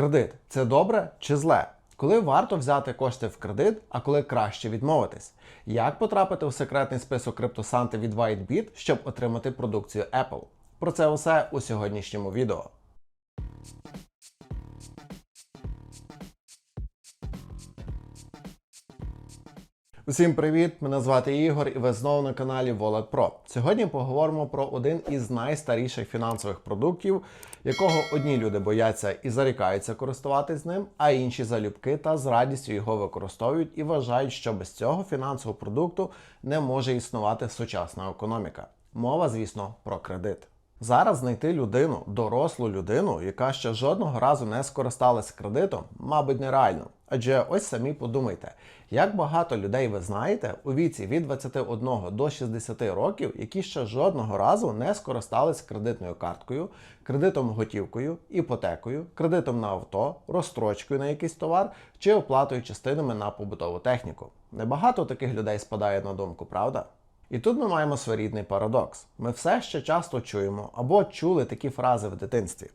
Кредит це добре чи зле? Коли варто взяти кошти в кредит, а коли краще відмовитись? Як потрапити у секретний список криптосанти від WhiteBit, щоб отримати продукцію Apple? Про це усе у сьогоднішньому відео. Усім привіт! Мене звати Ігор і ви знову на каналі Wallet Pro. Сьогодні поговоримо про один із найстаріших фінансових продуктів, якого одні люди бояться і зарікаються користуватись ним, а інші залюбки та з радістю його використовують і вважають, що без цього фінансового продукту не може існувати сучасна економіка. Мова, звісно, про кредит. Зараз знайти людину, дорослу людину, яка ще жодного разу не скористалась кредитом, мабуть, нереально. Адже ось самі подумайте, як багато людей ви знаєте у віці від 21 до 60 років, які ще жодного разу не скористались кредитною карткою, кредитом готівкою, іпотекою, кредитом на авто, розстрочкою на якийсь товар чи оплатою частинами на побутову техніку. Небагато таких людей спадає на думку, правда? І тут ми маємо своєрідний парадокс. Ми все ще часто чуємо або чули такі фрази в дитинстві: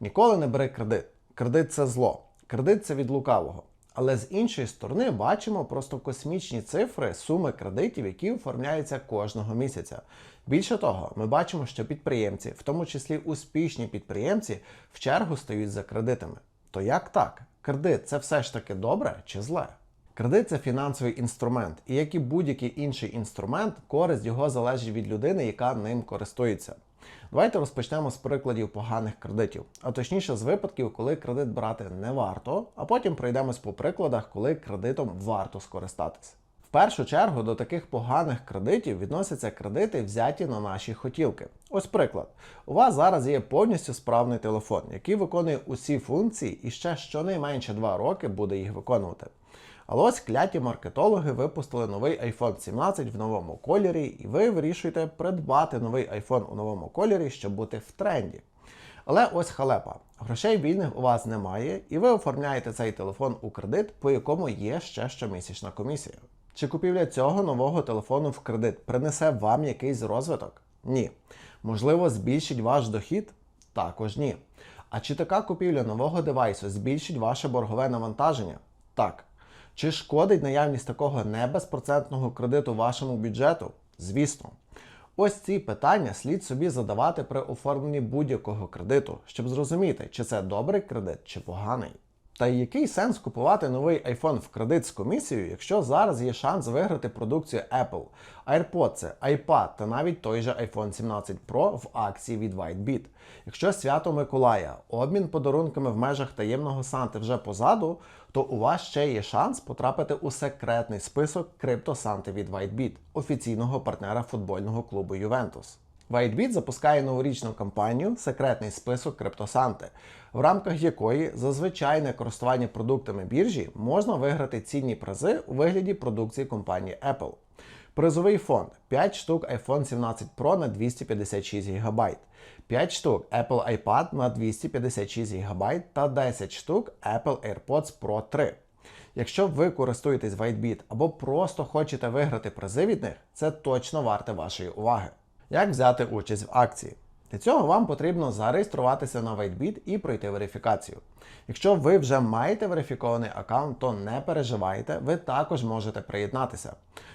ніколи не бери кредит. Кредит це зло, кредит це від лукавого. Але з іншої сторони бачимо просто космічні цифри, суми кредитів, які оформляються кожного місяця. Більше того, ми бачимо, що підприємці, в тому числі успішні підприємці, в чергу стають за кредитами. То як так? Кредит це все ж таки добре чи зле? Кредит це фінансовий інструмент, і як і будь-який інший інструмент, користь його залежить від людини, яка ним користується. Давайте розпочнемо з прикладів поганих кредитів, а точніше з випадків, коли кредит брати не варто, а потім пройдемось по прикладах, коли кредитом варто скористатись. В першу чергу до таких поганих кредитів відносяться кредити, взяті на наші хотілки. Ось приклад. У вас зараз є повністю справний телефон, який виконує усі функції і ще щонайменше 2 роки буде їх виконувати. Але ось кляті маркетологи випустили новий iPhone 17 в новому кольорі, і ви вирішуєте придбати новий iPhone у новому кольорі, щоб бути в тренді. Але ось халепа. Грошей вільних у вас немає, і ви оформляєте цей телефон у кредит, по якому є ще щомісячна комісія. Чи купівля цього нового телефону в кредит принесе вам якийсь розвиток? Ні. Можливо, збільшить ваш дохід? Також ні. А чи така купівля нового девайсу збільшить ваше боргове навантаження? Так. Чи шкодить наявність такого небезпроцентного кредиту вашому бюджету? Звісно. Ось ці питання слід собі задавати при оформленні будь-якого кредиту, щоб зрозуміти, чи це добрий кредит чи поганий. Та який сенс купувати новий iPhone в кредит з комісією, якщо зараз є шанс виграти продукцію Apple, AirPods, iPad та навіть той же iPhone 17 Pro в акції від WhiteBit. Якщо свято Миколая, обмін подарунками в межах таємного Санти вже позаду, то у вас ще є шанс потрапити у секретний список криптосанти від WhiteBit, офіційного партнера футбольного клубу Ювентус. WhiteBit запускає новорічну кампанію Секретний список криптосанти, в рамках якої за звичайне користування продуктами біржі можна виграти цінні призи у вигляді продукції компанії Apple. Призовий фонд 5 штук iPhone 17 Pro на 256 ГБ, 5 штук Apple iPad на 256 ГБ та 10 штук Apple AirPods Pro 3. Якщо ви користуєтесь WhiteBit або просто хочете виграти призи від них, це точно варте вашої уваги. Як взяти участь в акції? Для цього вам потрібно зареєструватися на WhiteBit і пройти верифікацію. Якщо ви вже маєте верифікований аккаунт, то не переживайте, ви також можете приєднатися.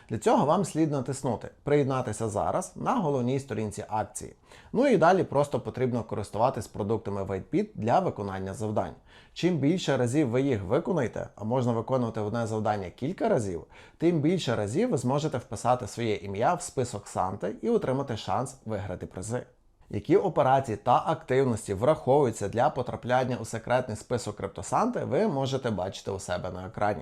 Для цього вам слід натиснути Приєднатися зараз на головній сторінці акції. Ну і далі просто потрібно користуватись продуктами WhiteBit для виконання завдань. Чим більше разів ви їх виконаєте, а можна виконувати одне завдання кілька разів, тим більше разів ви зможете вписати своє ім'я в список Санти і отримати шанс виграти призи. Які операції та активності враховуються для потрапляння у секретний список криптосанти, ви можете бачити у себе на екрані.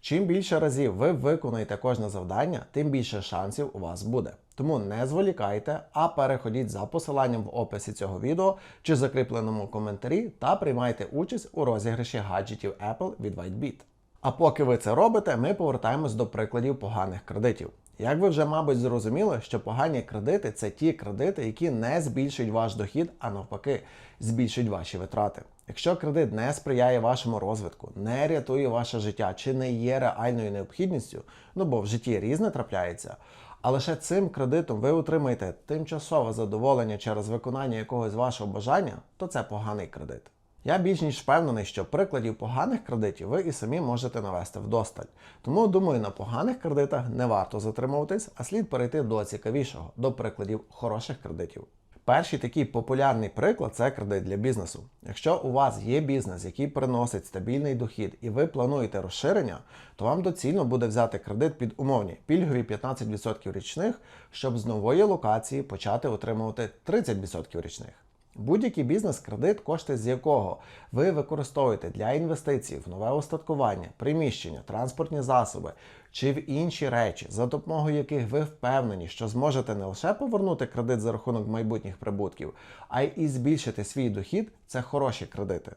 Чим більше разів ви виконуєте кожне завдання, тим більше шансів у вас буде. Тому не зволікайте, а переходіть за посиланням в описі цього відео чи закріпленому коментарі та приймайте участь у розіграші гаджетів Apple від WhiteBit. А поки ви це робите, ми повертаємось до прикладів поганих кредитів. Як ви вже, мабуть, зрозуміли, що погані кредити це ті кредити, які не збільшують ваш дохід, а навпаки, збільшують ваші витрати. Якщо кредит не сприяє вашому розвитку, не рятує ваше життя чи не є реальною необхідністю, ну бо в житті різне трапляється, а лише цим кредитом ви отримаєте тимчасове задоволення через виконання якогось вашого бажання, то це поганий кредит. Я більш ніж впевнений, що прикладів поганих кредитів ви і самі можете навести вдосталь. Тому думаю, на поганих кредитах не варто затримуватись, а слід перейти до цікавішого, до прикладів хороших кредитів. Перший такий популярний приклад це кредит для бізнесу. Якщо у вас є бізнес, який приносить стабільний дохід, і ви плануєте розширення, то вам доцільно буде взяти кредит під умовні пільгові 15% річних, щоб з нової локації почати отримувати 30% річних. Будь-який бізнес-кредит, кошти з якого ви використовуєте для інвестицій в нове устаткування, приміщення, транспортні засоби чи в інші речі, за допомогою яких ви впевнені, що зможете не лише повернути кредит за рахунок майбутніх прибутків, а й збільшити свій дохід, це хороші кредити.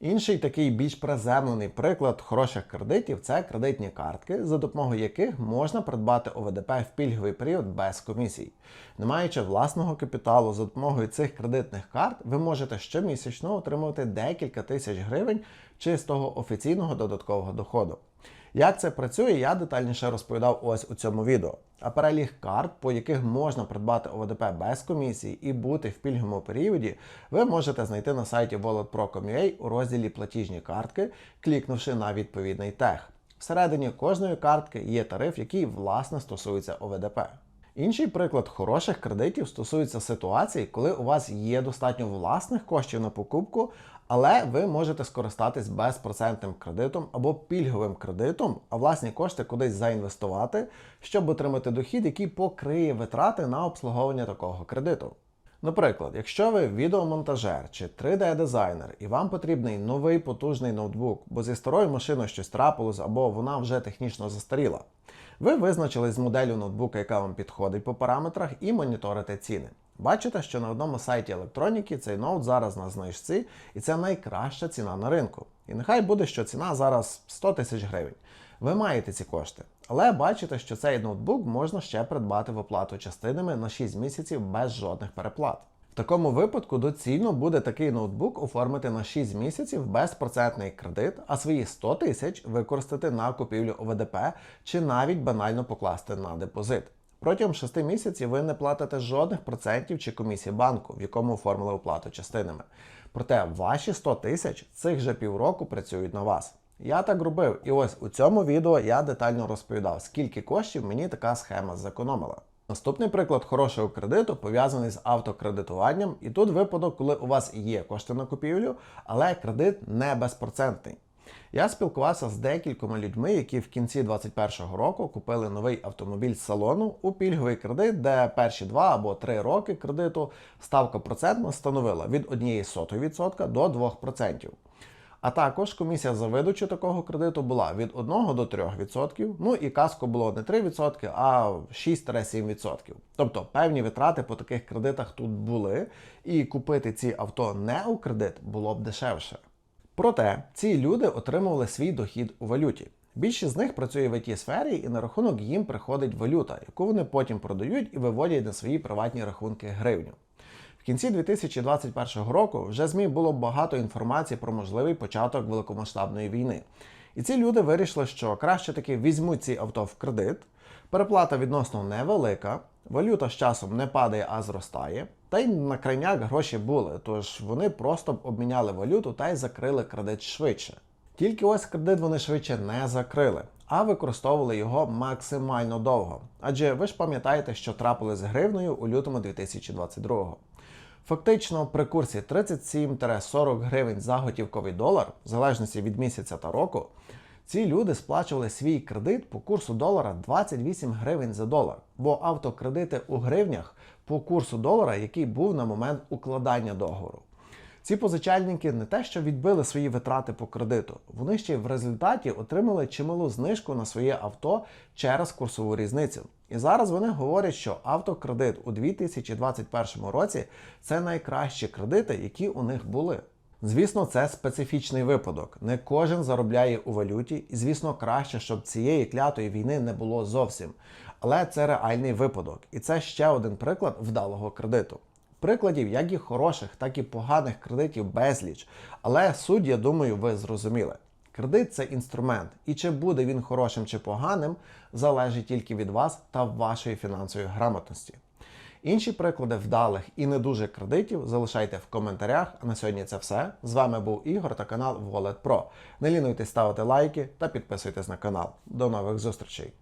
Інший такий більш приземлений приклад хороших кредитів це кредитні картки, за допомогою яких можна придбати ОВДП в пільговий період без комісій. Не маючи власного капіталу, за допомогою цих кредитних карт ви можете щомісячно отримувати декілька тисяч гривень чистого офіційного додаткового доходу. Як це працює, я детальніше розповідав ось у цьому відео. А переліг карт, по яких можна придбати ОВДП без комісії і бути в пільговому періоді, ви можете знайти на сайті walletpro.com.ua у розділі Платіжні картки, клікнувши на відповідний тег. Всередині кожної картки є тариф, який власне стосується ОВДП. Інший приклад хороших кредитів стосується ситуацій, коли у вас є достатньо власних коштів на покупку, але ви можете скористатись безпроцентним кредитом або пільговим кредитом, а власні кошти кудись заінвестувати, щоб отримати дохід, який покриє витрати на обслуговування такого кредиту. Наприклад, якщо ви відеомонтажер чи 3D-дизайнер і вам потрібний новий потужний ноутбук, бо зі старою машиною щось трапилось або вона вже технічно застаріла, ви визначились з моделлю ноутбука, яка вам підходить по параметрах, і моніторите ціни. Бачите, що на одному сайті електроніки цей ноут зараз на знижці, і це найкраща ціна на ринку. І нехай буде, що ціна зараз 100 тисяч гривень. Ви маєте ці кошти, але бачите, що цей ноутбук можна ще придбати в оплату частинами на 6 місяців без жодних переплат. Такому випадку доцільно буде такий ноутбук оформити на 6 місяців безпроцентний кредит, а свої 100 тисяч використати на купівлю ОВДП чи навіть банально покласти на депозит. Протягом 6 місяців ви не платите жодних процентів чи комісій банку, в якому оформили оплату частинами. Проте ваші 100 тисяч цих же півроку працюють на вас. Я так робив, і ось у цьому відео я детально розповідав, скільки коштів мені така схема зекономила. Наступний приклад хорошого кредиту пов'язаний з автокредитуванням, і тут випадок, коли у вас є кошти на купівлю, але кредит не безпроцентний. Я спілкувався з декількома людьми, які в кінці 2021 року купили новий автомобіль з салону у пільговий кредит, де перші 2 або 3 роки кредиту ставка процентна становила від 1,1% до 2%. А також комісія за видачу такого кредиту була від 1 до 3%, ну і каско було не 3%, а 6-7%. Тобто певні витрати по таких кредитах тут були, і купити ці авто не у кредит було б дешевше. Проте ці люди отримували свій дохід у валюті. Більшість з них працює в it сфері і на рахунок їм приходить валюта, яку вони потім продають і виводять на свої приватні рахунки гривню. Кінці 2021 року вже ЗМІ було багато інформації про можливий початок великомасштабної війни. І ці люди вирішили, що краще таки візьмуть ці авто в кредит, переплата відносно невелика, валюта з часом не падає, а зростає. Та й на крайняк гроші були, тож вони просто б обміняли валюту та й закрили кредит швидше. Тільки ось кредит вони швидше не закрили, а використовували його максимально довго. Адже ви ж пам'ятаєте, що трапили з гривною у лютому 2022 Фактично, при курсі 37-40 гривень за готівковий долар, в залежності від місяця та року, ці люди сплачували свій кредит по курсу долара 28 гривень за долар, бо автокредити у гривнях по курсу долара, який був на момент укладання договору. Ці позичальники не те, що відбили свої витрати по кредиту, вони ще й в результаті отримали чималу знижку на своє авто через курсову різницю. І зараз вони говорять, що автокредит у 2021 році це найкращі кредити, які у них були. Звісно, це специфічний випадок. Не кожен заробляє у валюті, і звісно, краще, щоб цієї клятої війни не було зовсім. Але це реальний випадок, і це ще один приклад вдалого кредиту. Прикладів як і хороших, так і поганих кредитів безліч. Але суть, я думаю, ви зрозуміли. Кредит це інструмент, і чи буде він хорошим чи поганим, залежить тільки від вас та вашої фінансової грамотності. Інші приклади вдалих і не дуже кредитів залишайте в коментарях. А на сьогодні це все. З вами був Ігор та канал Wallet Pro. Не лінуйтесь ставити лайки та підписуйтесь на канал. До нових зустрічей!